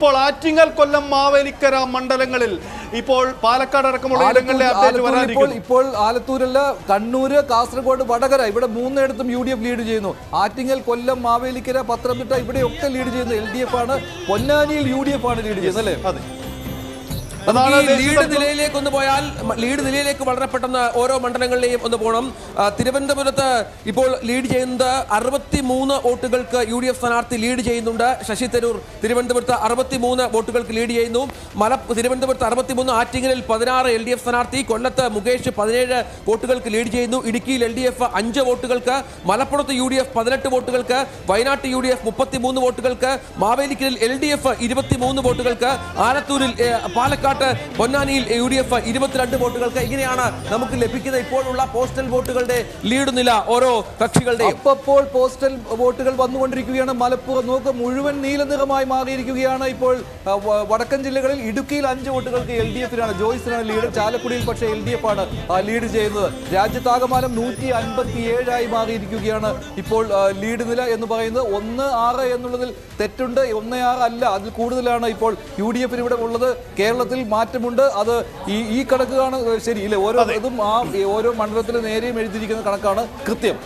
ഇപ്പോൾ ആറ്റിങ്ങൽ കൊല്ലം മാവേലിക്കര മണ്ഡലങ്ങളിൽ ഇപ്പോൾ പാലക്കാട് അടക്കമുള്ള ഇടങ്ങളിലെ അപ്ഡേറ്റ് ഇപ്പോൾ വരാനിരിക്കുന്നു. ഇപ്പോൾ ആലത്തൂരല്ല കണ്ണൂര് കാസർഗോഡ് വടകര ഇവിടെ മൂന്നിടത്തും യു ഡി എഫ് ലീഡ് ചെയ്യുന്നു. ആറ്റിങ്ങൽ കൊല്ലം മാവേലിക്കര പത്തനംതിട്ട ഇവിടെയൊക്കെ ലീഡ് ചെയ്യുന്നത് എൽ ഡി എഫ് ആണ്. പൊന്നാനിയിൽ യു ഡി എഫ് ആണ് ലീഡ് ചെയ്യുന്നത് അല്ലേ? അതെ. ലീഡ് നിലയിലേക്ക് ഒന്ന് പോയാൽ ലീഡ് നിലയിലേക്ക് വളരെ പെട്ടെന്ന് ഓരോ മണ്ഡലങ്ങളിലെയും ഒന്ന് പോകണം. തിരുവനന്തപുരത്ത് ഇപ്പോൾ ലീഡ് ചെയ്യുന്നത് അറുപത്തി മൂന്ന് വോട്ടുകൾക്ക് യു ഡി എഫ് സ്ഥാനാർത്ഥി ലീഡ് ചെയ്യുന്നുണ്ട്. ശശി തരൂർ തിരുവനന്തപുരത്ത് അറുപത്തി മൂന്ന് വോട്ടുകൾക്ക് ലീഡ് ചെയ്യുന്നു. മല തിരുവനന്തപുരത്ത് അറുപത്തി മൂന്ന് ആറ്റിങ്ങലിൽ പതിനാറ് എൽ ഡി എഫ് സ്ഥാനാർത്ഥി കൊല്ലത്ത് മുകേഷ് പതിനേഴ് വോട്ടുകൾക്ക് ലീഡ് ചെയ്യുന്നു. ഇടുക്കിയിൽ എൽ ഡി എഫ് അഞ്ച് വോട്ടുകൾക്ക് മലപ്പുറത്ത് യു ഡി എഫ് പതിനെട്ട് വോട്ടുകൾക്ക് വയനാട്ട് യു ഡി എഫ് മുപ്പത്തി മൂന്ന് വോട്ടുകൾക്ക് മാവേലിക്കലിൽ എൽ ഡി എഫ് ഇരുപത്തി മൂന്ന് വോട്ടുകൾക്ക് ആലത്തൂരിൽ ഏ, പാലക്കാട്ട് പൊന്നാനിയിൽ യു ഡി എഫ് ഇരുപത്തിരണ്ട് വോട്ടുകൾക്ക് ഇങ്ങനെയാണ് നമുക്ക് ലഭിക്കുന്ന ഇപ്പോഴുള്ള പോസ്റ്റൽ വോട്ടുകളുടെ ലീഡ് നില ഓരോ കക്ഷികളുടെയും. അപ്പോൾ പോസ്റ്റൽ വോട്ടുകൾ വന്നുകൊണ്ടിരിക്കുകയാണ്. മലപ്പുറം നോക്ക് മുഴുവൻ നീല നിറമായി മാറിയിരിക്കുകയാണ് ഇപ്പോൾ വടക്കൻ ജില്ലകളിൽ ഇടുക്കിയിൽ അഞ്ച് വോട്ടുകൾക്ക് എൽ ഡി എഫിനാണ് ജോയ്സിനാണ് ലീഡ്. ചാലക്കുടിയിൽ പക്ഷേ എൽ ഡി എഫ് ആണ് ലീഡ് ചെയ്യുന്നത്. രാജ്യത്താകമാനം നൂറ്റി അൻപത്തി ഏഴായി മാറിയിരിക്കുകയാണ് ഇപ്പോൾ ലീഡ് നില എന്ന് പറയുന്നത്. ഒന്ന് ആറ് എന്നുള്ളതിൽ തെറ്റുണ്ട്. ഒന്ന് ആറ് അല്ല. അതിൽ കൂടുതലാണ് ഇപ്പോൾ യു ഡി എഫിന് ഇവിടെ ഉള്ളത്. കേരളത്തിൽ മാറ്റമുണ്ട്. അത് ഈ ഈ കണക്കാണ് ശരി ഇല്ലേ ഓരോ ഇതും ആ ഓരോ മണ്ഡലത്തിൽ നേരെയും എഴുതിയിരിക്കുന്ന കണക്കാണ് കൃത്യം.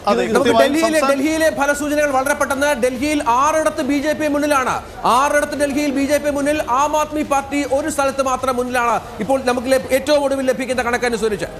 ഡൽഹിയിലെ ഡൽഹിയിലെ ഫലസൂചനകൾ വളരെ പെട്ടെന്ന് ഡൽഹിയിൽ ആറിടത്ത് ബി ജെ പി മുന്നിലാണ്. ആറിടത്ത് ഡൽഹിയിൽ ബി ജെ പി മുന്നിൽ ആം ആദ്മി പാർട്ടി ഒരു സ്ഥലത്ത് മാത്രം മുന്നിലാണ്. ഇപ്പോൾ നമുക്ക് ഏറ്റവും ഒടുവിൽ ലഭിക്കുന്ന കണക്കനുസരിച്ച്.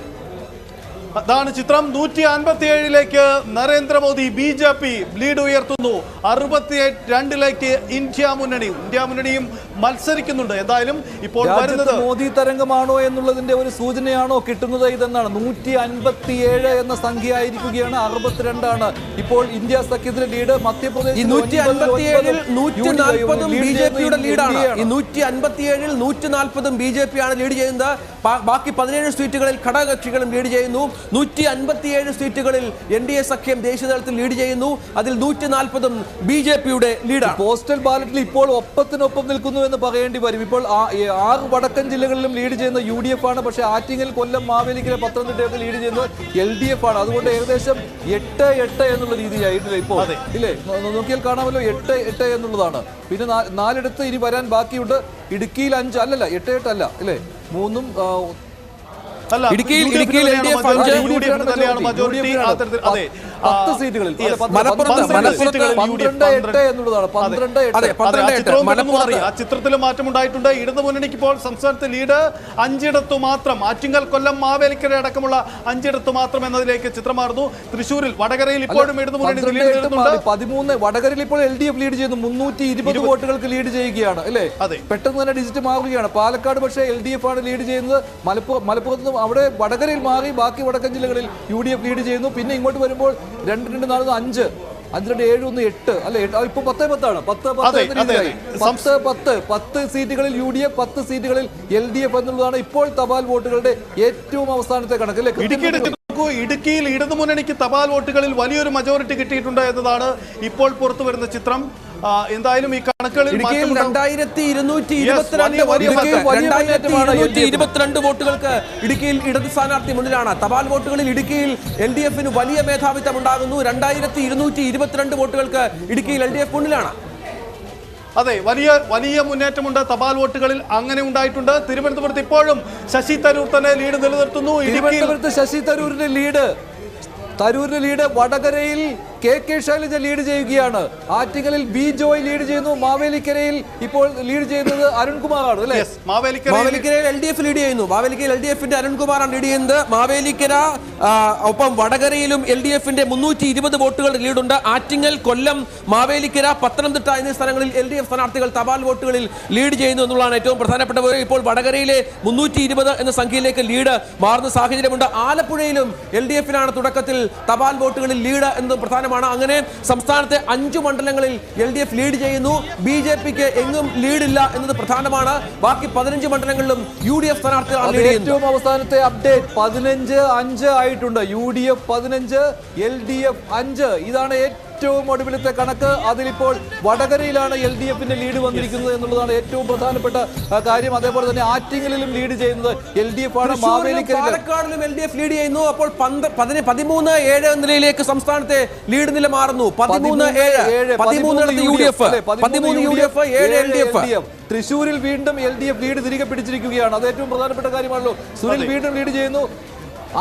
അതാണ് ചിത്രം. നൂറ്റി അൻപത്തി ഏഴിലേക്ക് Narendra Modi B J P lead ഉയർത്തുന്നു. അറുപത്തി രണ്ടിലേക്ക് ഇന്ത്യ മുന്നണി. ഇന്ത്യ മുന്നണിയും മത്സരിക്കുന്നുണ്ട്. എന്തായാലും ഇപ്പോൾ വരുന്നത് മോദി തരംഗമാണോ എന്നുള്ളതിന്റെ ഒരു സൂചനയാണോ കിട്ടുന്നത് ഇതെന്നാണ്. നൂറ്റി അൻപത്തി ഏഴ് എന്ന സംഖ്യ ആയിരിക്കുകയാണ് അറുപത്തിരണ്ടാണ്. ഇപ്പോൾ ഇന്ത്യ സഖ്യത്തിലെ ലീഡ് മധ്യപ്രദേശ് നൂറ്റി നാൽപ്പതും ബി ജെ പിയുടെ ലീഡാണ്. നൂറ്റി നാൽപ്പതും ബി ജെ പി ആണ് ലീഡ് ചെയ്യുന്നത്. ബാക്കി പതിനേഴ് സീറ്റുകളിൽ ഘടകകക്ഷികളും ലീഡ് ചെയ്യുന്നു. നൂറ്റി അൻപത്തിയേഴ് സീറ്റുകളിൽ എൻ ഡി എ സഖ്യം ദേശീയതലത്തിൽ ലീഡ് ചെയ്യുന്നു. അതിൽ നൂറ്റി നാൽപ്പതും ബി ജെ പിയുടെ ലീഡാണ് പോസ്റ്റൽ ബാലറ്റിൽ ഇപ്പോൾ ഒപ്പത്തിനൊപ്പം നിൽക്കുന്നു എന്ന് പറയേണ്ടി വരും. ഇപ്പോൾ ആ- ആറ് വടക്കൻ ജില്ലകളിലും ലീഡ് ചെയ്യുന്ന യു ഡി എഫ് ആണ്. പക്ഷേ ആറ്റിങ്ങൽ കൊല്ലം മാവേലിക്കര പത്തനംതിട്ടയൊക്കെ ലീഡ് ചെയ്യുന്നത് എൽ ഡി എഫ് ആണ്. അതുകൊണ്ട് ഏകദേശം എട്ട് എട്ട് എന്നുള്ള രീതിയായിട്ടില്ല ഇപ്പോൾ? ഇല്ലേ? നോക്കിയാൽ കാണാമല്ലോ. എട്ട് എട്ട് എന്നുള്ളതാണ്. പിന്നെ നാലിടത്ത് ഇനി വരാൻ ബാക്കിയുണ്ട്. ഇടുക്കിയിൽ അഞ്ച് അല്ലല്ല എട്ട് എട്ട് അല്ല ഇല്ലേ? മൂന്നും അല്ല ഇടുക്കിയിൽ- എൽ ഡി എഫ് ഇടുക്കിയിൽ അഞ്ച്, യു ഡി എഫിന് തന്നെയാണ് മജോറിറ്റി? അതെ. പത്ത് സീറ്റുകളിൽ. ആ ചിത്രത്തിൽ മാറ്റമുണ്ടായിട്ടുണ്ട്. ഇടതു മുന്നണിക്ക് ഇപ്പോൾ സംസ്ഥാനത്ത് ലീഡ് അഞ്ചിടത്തു മാത്രം. ആറ്റിങ്ങൽ കൊല്ലം മാവേലിക്കര അടക്കമുള്ള അഞ്ചിടത്തു മാത്രം എന്നതിലേക്ക് ചിത്രം മാറുന്നു. തൃശൂരിൽ വടകരയിൽ ഇപ്പോഴും ഇടതു മുന്നണി പതിമൂന്ന്. വടകരയിൽ ഇപ്പോൾ എൽ ഡി എഫ് ലീഡ് ചെയ്യുന്നു. മുന്നൂറ്റി ഇരുപത് വോട്ടുകൾക്ക് ലീഡ് ചെയ്യുകയാണ് അല്ലേ? അതെ. പെട്ടെന്ന് തന്നെ ഡിജിറ്റ് മാറുകയാണ്. പാലക്കാട് പക്ഷേ എൽ ഡി എഫ് ആണ് ലീഡ് ചെയ്യുന്നത്. മലപ്പുറം മലപ്പുറത്ത് നിന്ന് അവിടെ വടകരയിൽ മാറി ബാക്കി വടക്കൻ ജില്ലകളിൽ യു ഡി എഫ് ലീഡ് ചെയ്യുന്നു. പിന്നെ ഇങ്ങോട്ട് വരുമ്പോൾ രണ്ട് രണ്ട് നാല് അഞ്ച്. അഞ്ച് രണ്ട് ഏഴ് ഒന്ന് എട്ട്. അല്ലെ ഇപ്പൊ പത്ത് പത്താണ്. പത്ത് പത്ത് പത്ത് പത്ത്. പത്ത് സീറ്റുകളിൽ യു ഡി എഫ് പത്ത് സീറ്റുകളിൽ എൽ ഡി എഫ് എന്നുള്ളതാണ് ഇപ്പോൾ തപാൽ വോട്ടുകളുടെ ഏറ്റവും അവസാനത്തെ കണക്ക്. അല്ലെ ഇടുക്കി നോക്കൂ. ഇടുക്കിയിൽ ഇടതുമുന്നണിക്ക് തപാൽ വോട്ടുകളിൽ വലിയൊരു മജോറിറ്റി കിട്ടിയിട്ടുണ്ട് എന്നതാണ് ഇപ്പോൾ പുറത്തു വരുന്ന ചിത്രം. എന്തായാലും ഈ കണക്കുകളിൽ ഇരുപത്തിരണ്ട് വോട്ടുകൾക്ക് ഇടുക്കിയിൽ ഇടത് സ്ഥാനാർത്ഥി മുന്നിലാണ്. തപാൽ വോട്ടുകളിൽ ഇടുക്കിയിൽ എൽ ഡി എഫിന് വലിയ മേധാവിത്വം ഉണ്ടാകുന്നു. രണ്ടായിരത്തി ഇരുന്നൂറ്റി ഇരുപത്തിരണ്ട് വോട്ടുകൾക്ക് ഇടുക്കിയിൽ എൽ ഡി എഫ് മുന്നിലാണ്. അതെ വലിയ വലിയ മുന്നേറ്റമുണ്ട്. തപാൽ വോട്ടുകളിൽ അങ്ങനെ ഉണ്ടായിട്ടുണ്ട്. തിരുവനന്തപുരത്ത് ഇപ്പോഴും ശശി തരൂർ തന്നെ ലീഡ് നിലനിർത്തുന്നു. തിരുവനന്തപുരത്ത് ശശി തരൂരിന്റെ ലീഡ്. തരൂരിന്റെ ലീഡ് വടകരയിൽ കെ കെ ശൈലജ ലീഡ് ചെയ്യുകയാണ്. ആറ്റിങ്ങലിൽ ബി ജോയ് ലീഡ് ചെയ്യുന്നു. മാവേലിക്കരയിൽ ഇപ്പോൾ ലീഡ് ചെയ്യുന്നത് അരുൺകുമാറാണ് അല്ലേ? അല്ലെ മാവേലിക്കരയിൽ എൽ ഡി എഫ് ലീഡ് ചെയ്യുന്നു. മാവേലിക്കരയിൽ എൽ ഡി എഫിന്റെ അരുൺകുമാറാണ് ലീഡ് ചെയ്യുന്നത്. മാവേലിക്കര ഒപ്പം വടകരയിലും എൽ ഡി എഫിന്റെ മുന്നൂറ്റി ഇരുപത് വോട്ടുകൾ ലീഡുണ്ട് ആറ്റിങ്ങൽ കൊല്ലം മാവേലിക്കര പത്തനംതിട്ട എന്നീ സ്ഥലങ്ങളിൽ എൽ ഡി എഫ് സ്ഥാനാർത്ഥികൾ തപാൽ വോട്ടുകളിൽ ലീഡ് ചെയ്യുന്നു എന്നുള്ളതാണ് ഏറ്റവും പ്രധാനപ്പെട്ട ഇപ്പോൾ വടകരയിലെ മുന്നൂറ്റി ഇരുപത് എന്ന സംഖ്യയിലേക്ക് ലീഡ് മാറുന്ന സാഹചര്യമുണ്ട്. ആലപ്പുഴയിലും എൽ ഡി എഫിനാണ് തുടക്കത്തിൽ തപാൽ വോട്ടുകളിൽ ലീഡ് എന്നതും പ്രധാനമാണ് അങ്ങനെ സംസ്ഥാനത്തെ അഞ്ചു മണ്ഡലങ്ങളിൽ എൽ ഡി എഫ് ലീഡ് ചെയ്യുന്നു. ബി ജെ പിക്ക് എങ്ങും ലീഡില്ല എന്നത് പ്രധാനമാണ്. ബാക്കി പതിനഞ്ച് മണ്ഡലങ്ങളിലും യു ഡി എഫ് സ്ഥാനാർത്ഥികളാണ് ഏറ്റവും അവസാനത്തെ അപ്ഡേറ്റ് പതിനഞ്ച് അഞ്ച് ആയിട്ടുണ്ട്. യു ഡി എഫ് പതിനഞ്ച് എൽ ഡി എഫ് അഞ്ച്. ഇതാണ് ഏറ്റവും ഏറ്റവും ഒടുവിലത്തെ കണക്ക് അതിലിപ്പോൾ വടകരയിലാണ് എൽ ഡി എഫിന്റെ ലീഡ് വന്നിരിക്കുന്നത് എന്നുള്ളതാണ് ഏറ്റവും പ്രധാനപ്പെട്ട കാര്യം. അതേപോലെ തന്നെ ആറ്റിങ്ങലിലും ലീഡ് ചെയ്യുന്നത് എൽ ഡി എഫ് ആണ്. പാലക്കാടിലും എൽ ഡി എഫ് ലീഡ് ചെയ്യുന്നു. അപ്പോൾ പതിമൂന്ന് ഏഴ് നിലയിലേക്ക് സംസ്ഥാനത്തെ ലീഡ് നില മാറുന്നു. പതിമൂന്ന് ഏഴ് പതിമൂന്നിടത്ത് യു ഡി എഫ്. അല്ലേ? പതിമൂന്ന് യു ഡി എഫ് ഏഴ് എൽ ഡി എഫ്. LDF. തൃശ്ശൂരിൽ വീണ്ടും എൽ ഡി എഫ് ലീഡ് തിരികെ പിടിച്ചിരിക്കുകയാണ്. അത് ഏറ്റവും പ്രധാനപ്പെട്ട കാര്യമാണല്ലോ. സുനിൽ വീണ്ടും ലീഡ് ചെയ്യുന്നു.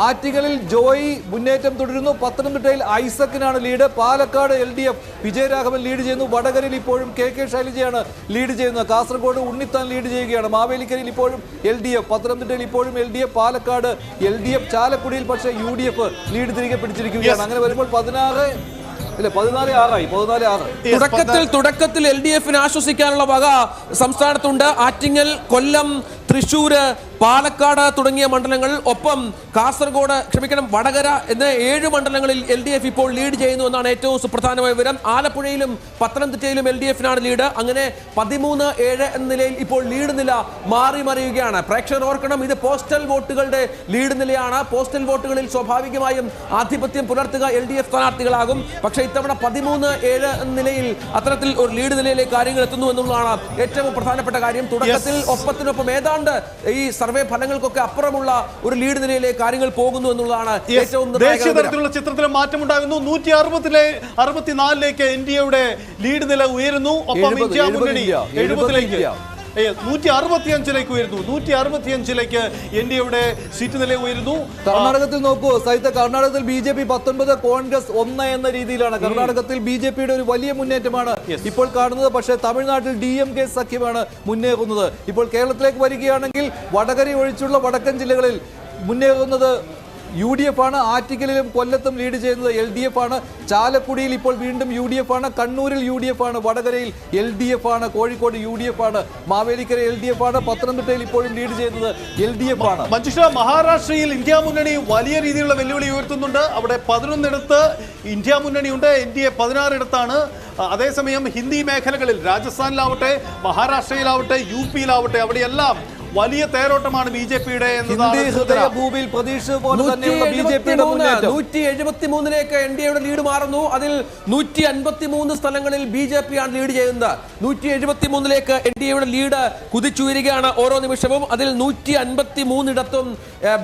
ആറ്റിങ്ങലിൽ ജോയി മുന്നേറ്റം തുടരുന്നു. പത്തനംതിട്ടയിൽ ഐസക്കിനാണ് lead. Palakkad L D F Vijayaraghavan lead ചെയ്യുന്നു. വടകരയിൽ ഇപ്പോഴും കെ കെ ശൈലജയാണ് ലീഡ് ചെയ്യുന്നത്. കാസർഗോഡ് ഉണ്ണിത്താൻ ലീഡ് ചെയ്യുകയാണ്. മാവേലിക്കരയിൽ ഇപ്പോഴും എൽ ഡി എഫ് പത്തനംതിട്ടയിൽ ഇപ്പോഴും L D F Palakkad L D F ചാലക്കുടിയിൽ പക്ഷേ യു ഡി എഫ് ലീഡ് തിരികെ പിടിച്ചിരിക്കുകയാണ്. അങ്ങനെ വരുമ്പോൾ പതിനാറ് ഇല്ല പതിനാല് ആറായി പതിനാല് ആറ്. Yes, തുടക്കത്തിൽ തുടക്കത്തിൽ എൽ ഡി എഫിന് ആശ്വസിക്കാനുള്ള വക സംസ്ഥാനത്തുണ്ട്. ആറ്റിങ്ങൽ കൊല്ലം തൃശൂര് പാലക്കാട് തുടങ്ങിയ മണ്ഡലങ്ങൾ. ഒപ്പം കാസർഗോഡ് ക്ഷമിക്കണം വടകര എന്ന ഏഴ് മണ്ഡലങ്ങളിൽ എൽ ഡി എഫ് ഇപ്പോൾ ലീഡ് ചെയ്യുന്നു എന്നാണ് ഏറ്റവും സുപ്രധാനമായ വിവരം. ആലപ്പുഴയിലും പത്തനംതിട്ടയിലും എൽ ഡി എഫിനാണ് ലീഡ്. അങ്ങനെ പതിമൂന്ന് ഏഴ് എന്ന നിലയിൽ ഇപ്പോൾ ലീഡ് നില മാറി മറിയുകയാണ്. പ്രേക്ഷകർ ഓർക്കണം ഇത് പോസ്റ്റൽ വോട്ടുകളുടെ ലീഡ് നിലയാണ്. പോസ്റ്റൽ വോട്ടുകളിൽ സ്വാഭാവികമായും ആധിപത്യം പുലർത്തുക എൽ ഡി എഫ് സ്ഥാനാർത്ഥികളാകും. പക്ഷേ ഇത്തവണ പതിമൂന്ന് ഏഴ് നിലയിൽ അത്തരത്തിൽ ഒരു ലീഡ് നിലയിലേക്ക് കാര്യങ്ങൾ എത്തുന്നു എന്നുള്ളതാണ് ഏറ്റവും പ്രധാനപ്പെട്ട കാര്യം. തുടക്കത്തിൽ ഒപ്പത്തിനൊപ്പം ഏതാണ്ട് ഈ സർവേ ഫലങ്ങൾക്കൊക്കെ അപ്പുറമുള്ള ഒരു ലീഡ് നിലയിലേക്ക് കാര്യങ്ങൾ പോകുന്നു എന്നുള്ളതാണ് ഏറ്റവും ദേശീയ. തലത്തിലുള്ള ചിത്രത്തിൽ മാറ്റമുണ്ടാകുന്നു. നൂറ്റി അറുപത്തിലെ അറുപത്തിനാലിലേക്ക് ഇന്ത്യയുടെ ലീഡ് നില ഉയരുന്നു. ഒപ്പം ഇന്ത്യ മുന്നണി എഴുപതിലേക്ക് നൂറ്റി അറുപത്തി അഞ്ചിലേക്ക് ഉയരുന്നു. നൂറ്റി അറുപത്തി അഞ്ചിലേക്ക് എയുടെ സീറ്റ് നില ഉയരുന്നു. കർണാടകത്തിൽ നോക്കൂ സഹിത കർണാടകത്തിൽ ബി ജെ പി പത്തൊൻപത് കോൺഗ്രസ് ഒന്ന് എന്ന രീതിയിലാണ്. കർണാടകത്തിൽ ബി ജെ പിയുടെ ഒരു വലിയ മുന്നേറ്റമാണ് ഇപ്പോൾ കാണുന്നത്. പക്ഷേ തമിഴ്നാട്ടിൽ ഡി എം കെ സഖ്യമാണ് മുന്നേറുന്നത്. ഇപ്പോൾ കേരളത്തിലേക്ക് വരികയാണെങ്കിൽ വടകര ഒഴിച്ചുള്ള വടക്കൻ ജില്ലകളിൽ മുന്നേറുന്നത് യു ഡി എഫ് ആണ് ആറ്റിക്കലിലും കൊല്ലത്തും ലീഡ് ചെയ്യുന്നത് എൽ ഡി എഫ് ആണ് ചാലക്കുടിയിൽ ഇപ്പോൾ വീണ്ടും യു ഡി എഫ് ആണ് കണ്ണൂരിൽ യു ഡി എഫ് ആണ് വടകരയിൽ എൽ ഡി എഫ് ആണ് കോഴിക്കോട് യു ഡി എഫ് ആണ് മാവേലിക്കര എൽ ഡി എഫ് ആണ് പത്തനംതിട്ടയിൽ ഇപ്പോഴും ലീഡ് ചെയ്യുന്നത് എൽ ഡി എഫ് ആണ് മഞ്ജുഷ മഹാരാഷ്ട്രയിൽ ഇന്ത്യ മുന്നണി വലിയ രീതിയിലുള്ള വെല്ലുവിളി ഉയർത്തുന്നുണ്ട്. അവിടെ പതിനൊന്നിടത്ത് ഇന്ത്യ മുന്നണിയുണ്ട് എൻ ഡി എ പതിനാറിടത്താണ്. അതേസമയം ഹിന്ദി മേഖലകളിൽ രാജസ്ഥാനിലാവട്ടെ മഹാരാഷ്ട്രയിലാവട്ടെ യു പിയിലാവട്ടെ അവിടെയെല്ലാം വലിയ തേരോട്ടമാണ് ബി ജെ പിയുടെ. ഭൂമിയിൽ പ്രതീക്ഷ പോലെ തന്നെയുള്ള ബി ജെ പിയുടെ മുന്നേറ്റം. നൂറ്റി എഴുപത്തി മൂന്നിലേക്ക് എൻ ഡി എയുടെ ലീഡ് മാറുന്നു. അതിൽ നൂറ്റി അൻപത്തി മൂന്ന് സ്ഥലങ്ങളിൽ ബി ജെ പി ആണ് ലീഡ് ചെയ്യുന്നത്. നൂറ്റി എഴുപത്തി മൂന്നിലേക്ക് എൻ ഡി എയുടെ ലീഡ് കുതിച്ചുയരുകയാണ് ഓരോ നിമിഷവും. അതിൽ നൂറ്റി അൻപത്തി മൂന്നിടത്തും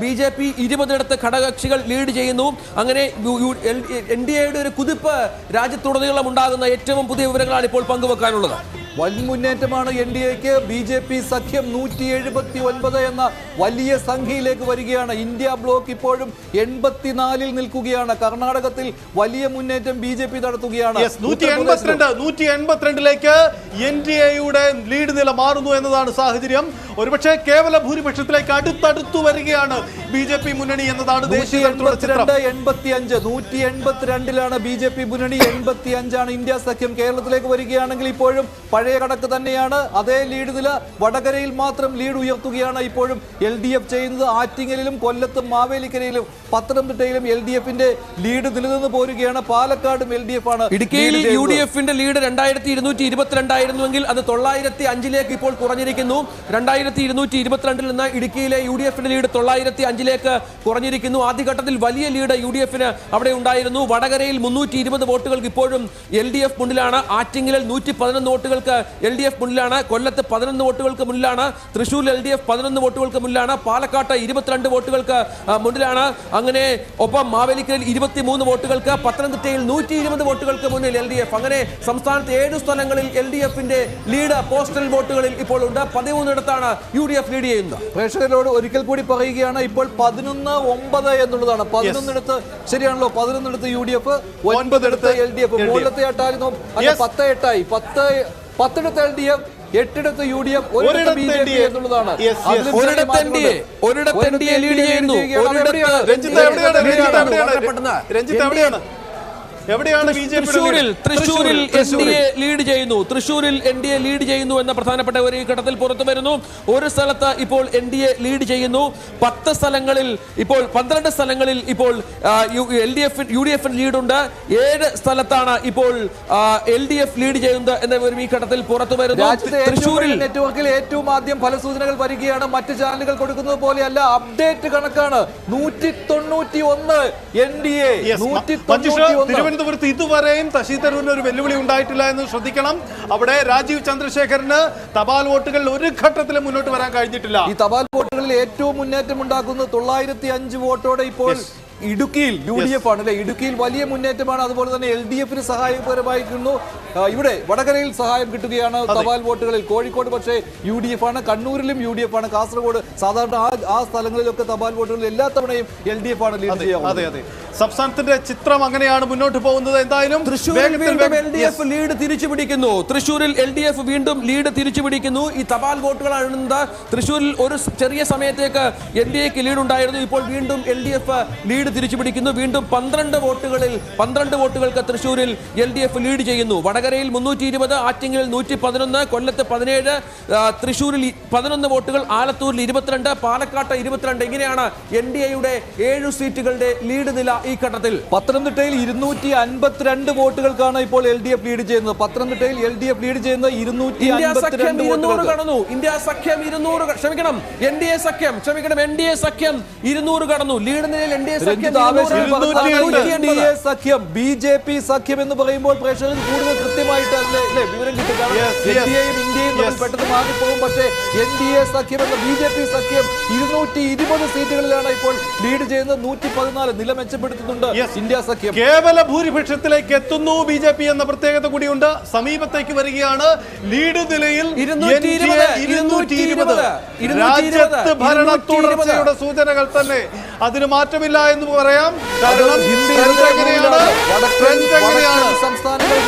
ബി ജെ പി ഇരുപതിടത്ത് ഘടകകക്ഷികൾ ലീഡ് ചെയ്യുന്നു. അങ്ങനെ എൻ ഡി എയുടെ ഒരു കുതിപ്പ് രാജ്യത്തുടനീളം ഉണ്ടാകുന്ന ഏറ്റവും പുതിയ വിവരങ്ങളാണ് ഇപ്പോൾ പങ്കുവെക്കാനുള്ളത്. വൻ മുന്നേറ്റമാണ് എൻ ഡി എക്ക്. ബി ജെ പി സഖ്യം നൂറ്റി എഴുപത്തി ഒൻപത് എന്ന വലിയ സംഖ്യയിലേക്ക് വരികയാണ്. ഇന്ത്യ ബ്ലോക്ക് ഇപ്പോഴും എൺപത്തിനാലിൽ നിൽക്കുകയാണ്. കർണാടകത്തിൽ വലിയ മുന്നേറ്റം ബി ജെ പി നടത്തുകയാണ്. എൻ ഡി എയുടെ ലീഡ് നില മാറുന്നു എന്നതാണ് സാഹചര്യം. ഒരുപക്ഷെ കേവല ഭൂരിപക്ഷത്തിലേക്ക് അടുത്തടുത്തു വരികയാണ് ബി ജെ പി മുന്നണി എന്നതാണ് ദേശീയ എൺപത്തിരണ്ട് എൺപത്തി അഞ്ച് നൂറ്റി എൺപത്തിരണ്ടിലാണ് ബി ജെ പി മുന്നണി എൺപത്തി അഞ്ചാണ് ഇന്ത്യ സഖ്യം. കേരളത്തിലേക്ക് വരികയാണെങ്കിൽ ഇപ്പോഴും പഴയ കണക്ക് തന്നെയാണ്. അതേ ലീഡ് നില വടകരയിൽ മാത്രം ലീഡ് ഉയർത്തുകയാണ് ഇപ്പോഴും എൽ ഡി എഫ് ചെയ്യുന്നത്. ആറ്റിങ്ങലിലും കൊല്ലത്തും മാവേലിക്കരയിലും പത്തനംതിട്ടയിലും എൽ ഡി എഫിന്റെ ലീഡ് നിലനിന്ന് പോരുകയാണ്. പാലക്കാടും എൽ ഡി എഫ് ആണ് ഇടുക്കിയിൽ lead യു ഡി എഫിന്റെ ലീഡ് രണ്ടായിരത്തി ഇരുന്നൂറ്റി ഇരുപത്തിരണ്ടായിരുന്നുവെങ്കിൽ അത് തൊള്ളായിരത്തി അഞ്ചിലേക്ക് ഇപ്പോൾ കുറഞ്ഞിരിക്കുന്നു. രണ്ടായിരത്തി ഇരുന്നൂറ്റി ഇരുപത്തിരണ്ടിൽ നിന്ന് ഇടുക്കിയിലെ യു ഡി എഫിന്റെ ലീഡ് തൊള്ളായിരത്തി അഞ്ചിലേക്ക് കുറഞ്ഞിരിക്കുന്നു. ആദ്യഘട്ടത്തിൽ വലിയ ലീഡ് യു ഡി എഫിന് അവിടെ ഉണ്ടായിരുന്നു. വടകരയിൽ മുന്നൂറ്റി ഇരുപത് വോട്ടുകൾക്ക് ഇപ്പോഴും എൽ ഡി എഫ് മുന്നിലാണ്. ആറ്റിങ്ങലിൽ നൂറ്റി പതിനൊന്ന് വോട്ടുകൾക്ക് എൽ ഡി എഫ് മുന്നിലാണ്. കൊല്ലത്ത് പതിനൊന്ന് വോട്ടുകൾക്ക് മുന്നിലാണ്. തൃശൂരിൽ എൽ ഡി എഫ് പതിനൊന്ന് വോട്ടുകൾക്ക് മുന്നിലാണ്. പാലക്കാട്ട് ഇരുപത്തിരണ്ട് വോട്ടുകൾക്ക് മുന്നിലാണ്. അങ്ങനെ ഒപ്പം മാവേലിക്കരയിൽ ഇരുപത്തിമൂന്ന് വോട്ടുകൾക്ക് പത്തനംതിട്ടയിൽ നൂറ്റി ഇരുപത് വോട്ടുകൾക്ക് മുന്നിൽ എൽ ഡി എഫ് അങ്ങനെ സംസ്ഥാനത്ത് ഏഴ് സ്ഥലങ്ങളിൽ എൽ ഡി എഫിന്റെ ലീഡ് പോസ്റ്റൽ വോട്ടുകളിൽ ഇപ്പോൾ ഉണ്ട്. പതിമൂന്നിടത്താണ് യു ഡി എഫ് ലീഡ് ചെയ്യുന്നത്. പ്രേക്ഷകരോട് ഒരിക്കൽ കൂടി പറയുകയാണ് ഇപ്പോൾ പതിനൊന്ന് ഒമ്പത് എന്നുള്ളതാണ്. പതിനൊന്നിടത്ത് ശരിയാണല്ലോ. പതിനൊന്നിടത്ത് യു ഡി എഫ് ഒൻപതിടത്ത് എൽ ഡി എഫ് മൂന്നിടത്ത് മുകളിലത്തെ എട്ടായിരുന്നു അല്ല Yes. പത്ത് എട്ടായി. പത്ത് പത്തിടത്ത് എൽ ഡി എഫ് എട്ടിടത്ത് യു ഡി എഫ് ഒരിടത്ത് ബി ജെ പി. എന്നുള്ളതാണ്. ഒരിടത്ത് ഒരിടത്ത് എവിടെയാണ്? ബി ജെ തൃശൂരിൽ തൃശൂരിൽ എൻ ഡി എ ലീഡ് ചെയ്യുന്നു. തൃശൂരിൽ എൻ ഡി എ ലീഡ് ചെയ്യുന്നു എന്ന പ്രധാനപ്പെട്ട ഒരു ഈ ഘട്ടത്തിൽ പുറത്തു വരുന്നു. ഒരു സ്ഥലത്ത് ഇപ്പോൾ എൻ ഡി എ ലീഡ് ചെയ്യുന്നു. പത്ത് സ്ഥലങ്ങളിൽ ഇപ്പോൾ പന്ത്രണ്ട് സ്ഥലങ്ങളിൽ ഇപ്പോൾ L D F U D എഫിന് ലീഡുണ്ട്. ഏഴ് സ്ഥലത്താണ് ഇപ്പോൾ എൽ ഡി എഫ് ലീഡ് ചെയ്യുന്നത് എന്ന ഒരു ഈ ഘട്ടത്തിൽ പുറത്തു വരുന്നു. തൃശൂരിൽ നെറ്റ്വർക്കിൽ ഏറ്റവും ആദ്യം ഫലസൂചനകൾ വരികയാണ്. മറ്റ് ചാനലുകൾ കൊടുക്കുന്നത് പോലെയല്ല. അപ്ഡേറ്റ് കണക്കാണ്. നൂറ്റി തൊണ്ണൂറ്റി ഒന്ന് എൻ ഡി എ നൂറ്റി തൊണ്ണൂറ്റി ഒന്ന് തിരുവനന്തപുരത്ത് ഇതുവരെയും ശശി തരൂരിന് ഒരു വെല്ലുവിളി ഉണ്ടായിട്ടില്ല എന്ന് ശ്രദ്ധിക്കണം. അവിടെ രാജീവ് ചന്ദ്രശേഖരന് തപാൽ വോട്ടുകളിൽ ഒരു ഘട്ടത്തിൽ മുന്നോട്ട് വരാൻ കഴിഞ്ഞിട്ടില്ല. ഈ തപാൽ വോട്ടുകളിൽ ഏറ്റവും മുന്നേറ്റം ഉണ്ടാക്കുന്നത് തൊള്ളായിരത്തി അഞ്ച് വോട്ടോടെ ഇപ്പോൾ ഇടുക്കിയിൽ യു ഡി എഫ് ആണ് അല്ലെ ഇടുക്കിയിൽ വലിയ മുന്നേറ്റമാണ്. അതുപോലെ തന്നെ എൽ ഡി എഫിന് സഹായപരമായിരുന്നു ഇവിടെ വടകരയിൽ സഹായം കിട്ടുകയാണ് തപാൽ വോട്ടുകളിൽ. കോഴിക്കോട് പക്ഷേ യു ഡി എഫ് ആണ് കണ്ണൂരിലും യു ഡി എഫ് ആണ് കാസർഗോഡ് സാധാരണ ആ ആ സ്ഥലങ്ങളിലൊക്കെ തപാൽ വോട്ടുകളിൽ എല്ലാ തവണയും എൽ ഡി എഫ് ആണ് ലീഡ് ചെയ്യുന്നത് അതെ അതെ. സംസ്ഥാനത്തിന്റെ ചിത്രം അങ്ങനെയാണ് മുന്നോട്ട് പോകുന്നത് എന്തായാലും. തൃശ്ശൂരിൽ എൽ ഡി എഫ് ലീഡ് തിരിച്ചു പിടിക്കുന്നു തൃശ്ശൂരിൽ എൽ ഡി എഫ് വീണ്ടും ലീഡ് തിരിച്ചു പിടിക്കുന്നു ഈ തപാൽ വോട്ടുകൾ അഴുന്നത് തൃശ്ശൂരിൽ ഒരു ചെറിയ സമയത്തേക്ക് എൽ ഡി എക്ക് ലീഡ് ഉണ്ടായിരുന്നു ഇപ്പോൾ വീണ്ടും എൽ ഡി എഫ് ലീഡ് തിരിച്ചു പിടിക്കുന്നു വീണ്ടും പന്ത്രണ്ട് വോട്ടുകളിൽ പന്ത്രണ്ട് വോട്ടുകൾക്ക് തൃശ്ശൂരിൽ എൽ ഡി എഫ് ലീഡ് ചെയ്യുന്നു. വടകരയിൽ മുന്നൂറ്റി ഇരുപത് ആറ്റിങ്ങലിൽ നൂറ്റി പതിനൊന്ന് കൊല്ലത്ത് പതിനേഴ് തൃശൂരിൽ പതിനൊന്ന് വോട്ടുകൾ ആലത്തൂരിൽ ഇരുപത്തിരണ്ട് പാലക്കാട്ട് ഇരുപത്തിരണ്ട്. ഇങ്ങനെയാണ് എൻ ഡി എയുടെ ഏഴു സീറ്റുകളുടെ ലീഡ് നില ഈ ഘട്ടത്തിൽ. പത്തനംതിട്ടയിൽ ഇരുന്നൂറ്റി അൻപത്തിരണ്ട് വോട്ടുകൾക്കാണ് ഇപ്പോൾ എൽ ഡി എഫ് ലീഡ് ചെയ്യുന്നത്. പത്തനംതിട്ടയിൽ എൽ ഡി എഫ് ലീഡ് ചെയ്യുന്ന ഇരുന്നൂറ്റി ഇരുന്നൂറ് കടന്നു. ഇന്ത്യ സഖ്യം ഇരുന്നൂറ് ക്ഷമിക്കണം. എൻ ഡി എ സഖ്യം. ക്ഷമിക്കണം. എൻ ഡി എ സഖ്യം ഇരുന്നൂറ് കടന്നു. ലീഡ് നിലയിൽ എൻ ഡി എ സഖ്യം സഖ്യം ബി ജെ പി സഖ്യം എന്ന് പറയുമ്പോൾ പ്രേക്ഷകർക്ക് കൂടുതൽ കൃത്യമായിട്ട് അല്ലേ വിവരം കിട്ടും. കാരണം Yes, എൻ yes. ഡി എയും ഇന്ത്യയും തമ്മിൽ പെട്ടെന്ന് മാറിപ്പോകും. പക്ഷേ എൻ ഡി എ സഖ്യം എന്ന ബി ജെ പി സഖ്യം ഇരുന്നൂറ്റി ഇരുപത് സീറ്റുകളിലാണ് ഇപ്പോൾ ലീഡ് ചെയ്യുന്നത്. നൂറ്റി പതിനാല് നില മെച്ചപ്പെടുത്തുന്നുണ്ട് ഇന്ത്യ സഖ്യം. കേവല ഭൂരിപക്ഷത്തിലേക്ക് എത്തുന്നു ബി ജെ പി എന്ന പ്രത്യേകത കൂടിയുണ്ട്. സമീപത്തേക്ക് വരികയാണ്. ലീഡ് നിലയിൽ രാജ്യത്ത് ഭരണ തുടർച്ചയുടെ സൂചനകൾ തന്നെ. അതിന് മാറ്റമില്ല എന്ന് പറയാം. കാരണം ഹിന്ദി എങ്ങനെയാണ്?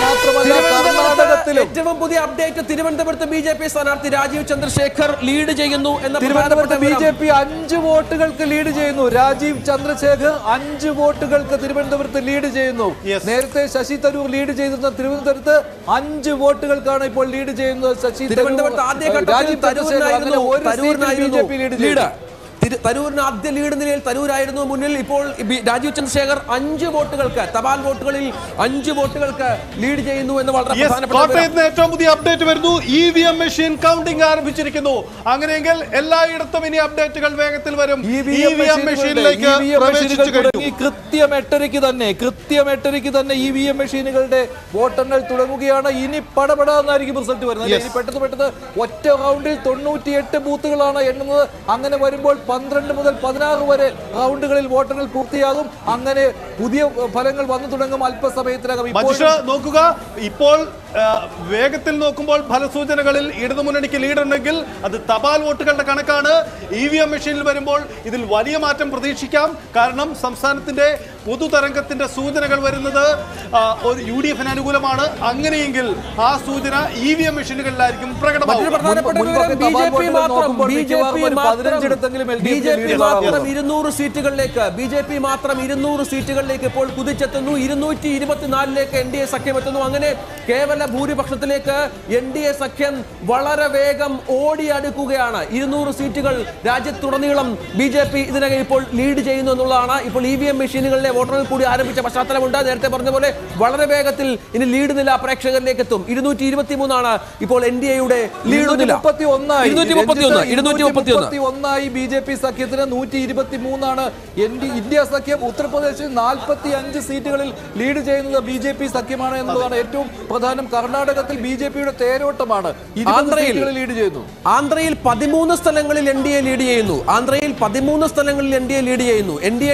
മാത്രമല്ല കർണാടകത്തിലും ഏറ്റവും പുതിയ അപ്ഡേറ്റ് തിരുവനന്തപുരത്ത് ബി ജെ പി സ്ഥാനാർത്ഥി രാജീവ് ചന്ദ്രശേഖർ ലീഡ് ചെയ്യുന്നു എന്ന തിരുവനന്തപുരത്ത് ബി ജെ പി അഞ്ച് വോട്ടുകൾക്ക് ലീഡ് ചെയ്യുന്നു. രാജീവ് ചന്ദ്രശേഖർ അഞ്ച് വോട്ടുകൾക്ക് തിരുവനന്തപുരത്ത് ലീഡ് ചെയ്യുന്നു. നേരത്തെ ശശി തരൂർ ലീഡ് ചെയ്തിരുന്ന തിരുവനന്തപുരത്ത് അഞ്ച് വോട്ടുകൾക്കാണ് ഇപ്പോൾ ലീഡ് ചെയ്യുന്നത് ശശി തരൂർ. തിരുവനന്തപുരത്ത് ആദ്യ ഘട്ടത്തിൽ രാജീവ് ചന്ദ്രശേഖർ ഒരു ബി ജെ പി ലീഡ് തരൂരിന് ആദ്യ ലീഡ് നിലയിൽ തരൂരായിരുന്നു മുന്നിൽ. ഇപ്പോൾ രാജീവ് ചന്ദ്രശേഖർ അഞ്ച് വോട്ടുകൾക്ക് തപാൽ വോട്ടുകളിൽ അഞ്ച് വോട്ടുകൾക്ക് ലീഡ് ചെയ്യുന്നു എന്ന് വളരെ പ്രധാനപ്പെട്ട ഏറ്റവും പുതിയ അപ്ഡേറ്റ് വരുന്നു. E V M machine counting ആരംഭിച്ചിരിക്കുന്നു. അങ്ങനെയെങ്കിൽ എല്ലായിടത്തും ഇനി അപ്ഡേറ്റുകൾ വേഗത്തിൽ വരും. പ്രവേശിച്ചു കഴിഞ്ഞു. തുടങ്ങി. കൃത്യം എട്ടരയ്ക്ക് തന്നെ കൃത്യം എട്ടരയ്ക്ക് തന്നെ ഇ വി എം മെഷീനുകളുടെ വോട്ടെണ്ണൽ തുടങ്ങുകയാണ്. ഇനി പടപടാന്നായിരിക്കും റിസൾട്ട് വരുന്നത്. പെട്ടെന്ന് പെട്ടെന്ന് ഒറ്റ റൗണ്ടിൽ തൊണ്ണൂറ്റിയെട്ട് ബൂത്തുകളാണ് എണ്ണുന്നത്. അങ്ങനെ വരുമ്പോൾ പന്ത്രണ്ട് മുതൽ പതിനാറ് വരെ റൗണ്ടുകളിൽ വോട്ടെണ്ണൽ പൂർത്തിയാകും. അങ്ങനെ പുതിയ ഫലങ്ങൾ വന്നു തുടങ്ങും അല്പസമയത്തിനകം. നോക്കുക. ഇപ്പോൾ വേഗത്തിൽ നോക്കുമ്പോൾ ഫലസൂചനകളിൽ ഇടതുമുന്നണിക്ക് ലീഡുണ്ടെങ്കിൽ അത് തപാൽ വോട്ടുകളുടെ കണക്കാണ്. ഇ വി എം മെഷീനിൽ വരുമ്പോൾ ഇതിൽ വലിയ മാറ്റം പ്രതീക്ഷിക്കാം. കാരണം സംസ്ഥാനത്തിന്റെ പൊതുതരംഗത്തിന്റെ സൂചനകൾ വരുന്നത് ഒരു യു ഡി എഫിന് അനുകൂലമാണ്. അങ്ങനെയെങ്കിൽ ആ സൂചന ഇ വി എം മെഷീനുകളിലായിരിക്കും. ഇരുന്നൂറ് സീറ്റുകളിലേക്ക് ബി ജെ പി മാത്രം ഇരുന്നൂറ് സീറ്റുകളിലേക്ക് ഇപ്പോൾ കുതിച്ചെത്തുന്നു. ഇരുന്നൂറ്റി ഇരുപത്തിനാലിലേക്ക് എൻ ഡി എ സഖ്യം എത്തുന്നു. അങ്ങനെ കേവല ഭൂരിപക്ഷത്തിലേക്ക് എൻ ഡി എ സഖ്യം വളരെ വേഗം ഓടിയടുക്കുകയാണ്. ഇരുന്നൂറ് സീറ്റുകൾ രാജ്യത്തുടനീളം ബി ജെ പി ഇതിനകം ഇപ്പോൾ ലീഡ് ചെയ്യുന്നു എന്നുള്ളതാണ്. ഇപ്പോൾ ഇ വി എം മെഷീനുകളിലെ വോട്ടെണ്ണൽ കൂടി ആരംഭിച്ച പശ്ചാത്തലമുണ്ട്. നേരത്തെ പറഞ്ഞ പോലെ വളരെ വേഗത്തിൽ ഇനി ലീഡ് നില പ്രേക്ഷകരിലേക്ക് എത്തും ഇരുന്നൂറ്റി ഇരുപത്തി മൂന്നാണ് ഇപ്പോൾ എൻ ഡി എയുടെ ലീഡ് നില മുപ്പത്തി ഒന്നായി ബി ജെ പി സഖ്യത്തിന് നൂറ്റി ഇരുപത്തി മൂന്നാണ് ഇന്ത്യ സഖ്യം. ഉത്തർപ്രദേശിൽ നാൽപ്പത്തി അഞ്ച് സീറ്റുകളിൽ ലീഡ് ചെയ്യുന്നത് ബി ജെ പി സഖ്യമാണ് എന്നുള്ളതാണ് ഏറ്റവും പ്രധാനം. കർണാടകത്തിൽ ബി ജെ പിയുടെ തേരോട്ടമാണ്. ലീഡ് ചെയ്യുന്നു. ആന്ധ്രയിൽ പതിമൂന്ന് സ്ഥലങ്ങളിൽ എൻ ഡി എ ലീഡ് ചെയ്യുന്നു. ആന്ധ്രയിൽ പതിമൂന്ന് സ്ഥലങ്ങളിൽ എൻ ഡി എ ലീഡ് ചെയ്യുന്നു. N D A